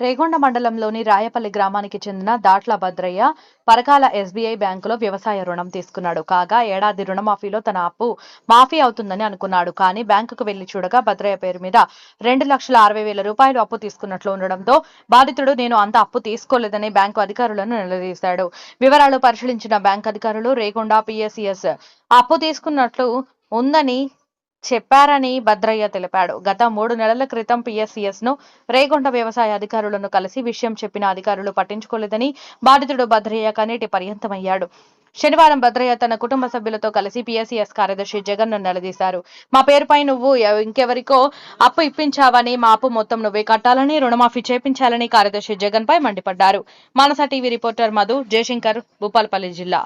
రేగొండ మండలంలోని రాయపల్లి గ్రామానికి చెందిన దాట్ల భద్రయ్య పరకాల ఎస్బీఐ బ్యాంకులో వ్యవసాయ రుణం తీసుకున్నాడు. కాగా ఏడాది రుణమాఫీలో తన అప్పు మాఫీ అవుతుందని అనుకున్నాడు. కానీ బ్యాంకుకు వెళ్ళి చూడగా భద్రయ్య పేరు మీద రెండు లక్షల అరవై వేల రూపాయలు అప్పు తీసుకున్నట్లు ఉండడంతో బాధితుడు నేను అంత అప్పు తీసుకోలేదని బ్యాంకు అధికారులను నిలదీశాడు. వివరాలు పరిశీలించిన బ్యాంకు అధికారులు రేగొండ పిఎస్సిఎస్ అప్పు తీసుకున్నట్లు ఉందని చెప్పారని భద్రయ్య తెలిపాడు. గత మూడు నెలల క్రితం పిఎస్సిఎస్ను రేగొండ వ్యవసాయ అధికారులను కలిసి విషయం చెప్పిన అధికారులు పట్టించుకోలేదని బాధితుడు భద్రయ్య కనేటి పర్యంతమయ్యాడు. శనివారం భద్రయ్య తన కుటుంబ సభ్యులతో కలిసి పిఎస్సిఎస్ కార్యదర్శి జగన్ను నిలదీశారు. మా పేరుపై నువ్వు ఇంకెవరికో అప్పు ఇప్పించావని మా అప్పు మొత్తం నువ్వే కట్టాలని రుణమాఫీ చేపించాలని కార్యదర్శి జగన్ పై మండిపడ్డారు. మానస టీవీ రిపోర్టర్ మధు జయశంకర్ భూపాలపల్లి జిల్లా.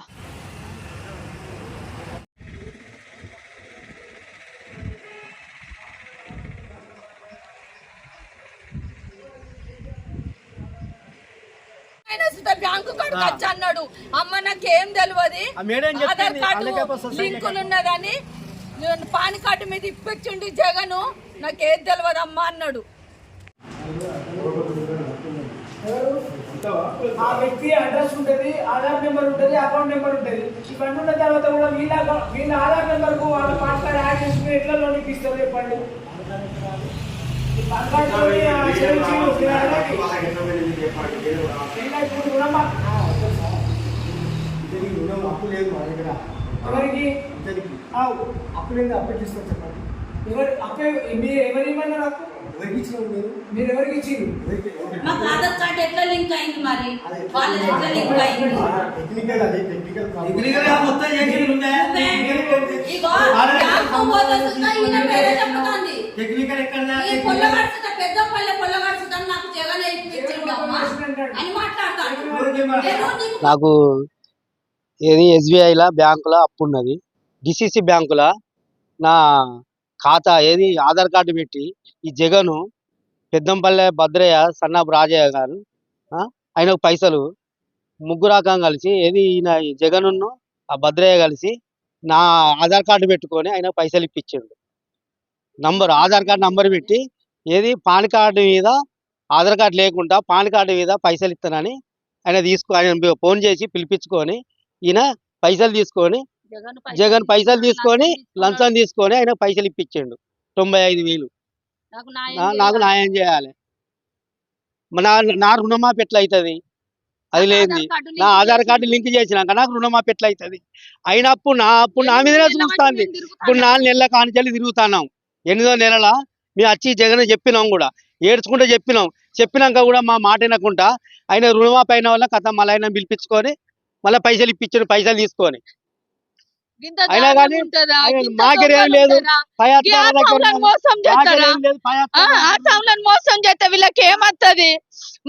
బ్యాంకు కార్డు వచ్చి అన్నాడు. అమ్మ నాకేం తెలియదు ఆ మేడం చెప్పింది, ఆధార్ కార్డు లింకులు ఉన్నదని నేను పాన్ కార్డు మీద ఇప్పించుండి జగను. నాకేం తెలియదు అమ్మ అన్నాడు. ఆ వ్యక్తి అడ్రస్ ఉంటుంది ఆధార్ నెంబర్ ఉంటుంది అకౌంట్ నెంబర్ ఉంటుంది. ఇవన్నీ ఉన్న తర్వాత కూడా వీళ్ళ వీళ్ళ ఆధార్ నెంబర్కు వాళ్ళ పాన్ కార్డ్ యాడ్ చేసుకుని ఎట్లా లోన్ ఇప్పిస్తారు చెప్పండి. ఈ పాన్ కార్డ్ ఇలా ఇప్పుడు రుణమా ఇతనికి రుణం అప్పు లేదు మా దగ్గర. ఎవరికి? ఆవు. అప్పు లేదు అప్పు చెప్పండి ఎవరు అప్పే మీరు ఎవరు ఇవ్వన్నారు అప్పు ఎవరికి మీరు? మీరు ఎవరికి ఇచ్చిండ్రు ఎవరికి- ఎవరికి- మాకు ఆధార్ కార్డు ఎట్లా లింక్ అయింది మరి? అదే. వాళ్ళది ఎట్లా లింక్ అయింది. ఆ, టెక్నికల్ అది టెక్నికల్ ప్రాబ్లం. మొత్తం చేసి ఉండే ఇగో బ్యాంకు పోతే సుతా ఈయన పేరే చెప్తుంది టెక్నికల్ ఎక్కడ ఈ పెద్ద పల్లె పొల్లగాడు సుతా నాకు జగన్ ఇప్పించిండు అమ్మా అని మాట్లాడతాడు నేను నీకు ఏది ఎస్బీఐలో బ్యాంకులో అప్పు ఉన్నది. డిసిసి బ్యాంకులో నా ఖాతా ఏది? ఆధార్ కార్డు పెట్టి ఈ జగను పెద్దంపల్లె భద్రయ్య సన్నాపు రాజయ్య గారు ఆ, ఆయనకు పైసలు ముగ్గురు రకం కలిసి ఏది ఈయన ఈ జగనును ఆ భద్రయ్య కలిసి నా ఆధార్ కార్డు పెట్టుకొని ఆయన పైసలు ఇప్పించిండు. నంబర్ ఆధార్ కార్డు నంబర్ పెట్టి ఏది? పాన్ కార్డు మీద ఆధార్ కార్డు లేకుండా పాన్ కార్డు మీద పైసలు ఇస్తానని ఆయన తీసుకో ఆయన ఫోన్ చేసి పిలిపించుకొని ఈయన పైసలు తీసుకొని జగన్ పైసలు తీసుకొని లంచం తీసుకొని ఆయన పైసలు ఇప్పించిండు. తొంభై ఐదు వేలు. నాకు న్యాయం చేయాలి? నా నా రుణమాఫీ ఎట్లా అవుతుంది అది లేదు నా ఆధార్ కార్డు లింక్ చేసినాక నాకు రుణమాఫీ ఎట్లా అవుతుంది అయినప్పుడు నా అప్పుడు నా మీదనే చూస్తుంది. ఇప్పుడు నాలుగు నెలల కానిచెల్లి తిరుగుతున్నాం. ఎనిమిదో నెలల మేము వచ్చి జగన్ చెప్పినాం కూడా. ఏడ్చుకుంటూ చెప్పినాం. చెప్పినాక కూడా మా మాట వినకుండా ఆయన రుణమాఫీ అయిన వల్ల కథ మళ్ళీ ఆయన పిలిపించుకొని మళ్ళీ పైసలు ఇప్పించారు పైసలు తీసుకొని. అయినా కానీ మాకేం లేదు. మోసం ఆసాములను మోసం చేస్తే వీళ్ళకి ఏమత్తది?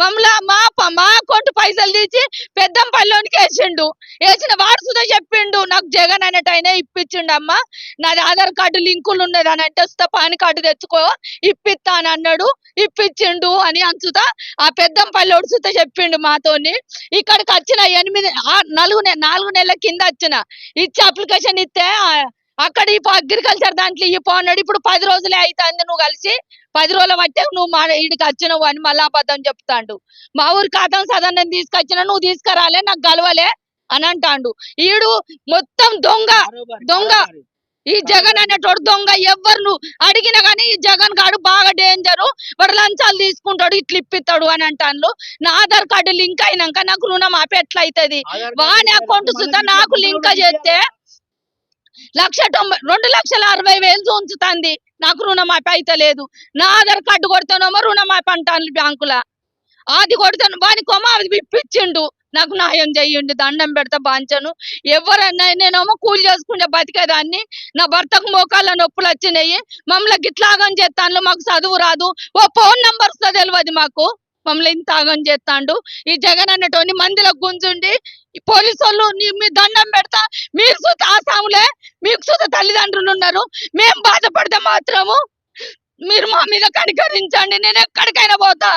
మమ్మల్ని మా మా అకౌంట్ పైసలు తీసి పెద్దంపల్లిలోనికి వేసిండు. వేసిన వాడు సుధా చెప్పిండు నాకు జగన్ అనేట ఆయన ఇప్పించిండు అమ్మ. నాది ఆధార్ కార్డు లింకులు ఉన్నది అని అంటే వస్తా పాన్ కార్డు తెచ్చుకో. ఇప్పిస్తా అని అన్నాడు. ఇప్పించిండు అని అంచుత ఆ పెద్దంపల్లి సుత చెప్పిండు మాతోని ఇక్కడికి వచ్చిన ఎనిమిది నాలుగు నాలుగు నెలల కింద వచ్చిన ఇచ్చి అప్లికేషన్ ఇస్తే అక్కడ ఈ అగ్రికల్చర్ దాంట్లో ఈ పోన్నాడు ఇప్పుడు పది రోజులే అవుతుంది నువ్వు కలిసి. పది రోజుల బట్టే నువ్వు మా ఈడికి వచ్చినావు అని మళ్ళా అబద్ధం చెప్తాండు. మా ఊరి ఖాతం సదన్ నేను తీసుకొచ్చిన నువ్వు తీసుకురాలే నాకు గలవలే అని అంటాండు. ఈడు మొత్తం దొంగ దొంగ. ఈ జగన్ అనేటోడు దొంగ. ఎవ్వరు నువ్వు అడిగినా గానీ ఈ జగన్ గాడు బాగా డేంజరు. వాడు లంచాలు తీసుకుంటాడు ఇట్లా ఇప్పిస్తాడు అని అంటాను నా ఆధార్ కార్డు లింక్ అయినాక నాకు రుణం ఆపి ఎట్లా అవుతుంది ఆధార్ వాని అకౌంట్ సుద్ధా నాకు లింక్ చేస్తే లక్ష తొంభై రెండు లక్షల అరవై వేలు ఉంచుతుంది నాకు రుణమాఫీ అయితే లేదు నా ఆధార్ కార్డు కొడతానేమో రుణమాఫీ అంటాను బ్యాంకుల. అది కొడతాను వాని కొమ్మ అది విప్పించిండు నాకు న్యాయం చెయ్యండి దండం పెడతా బాంచను. ఎవరన్నా నేనేమో కూలి చేసుకుంటే బతికేదాన్ని. నా భర్తకు మోకాళ్ళ నొప్పులు వచ్చినాయి. మమ్మల్ని గిట్లాగం చేస్తాను మాకు చదువు రాదు. ఓ ఫోన్ నంబర్ తెలియదు మాకు. మమ్మల్ని ఇంత ఆగం చేస్తాడు. ఈ జగన్ అన్నటువంటి మందిలో గుంజుండి ఈ పోలీసు వాళ్ళు మీ దండం పెడతా. మీరు సుత ఆసాములే మీకు సుత తల్లిదండ్రులు ఉన్నారు. మేము బాధపడితే మాత్రము మీరు మా మీద కనికరించండి. నేను ఎక్కడికైనా పోతా.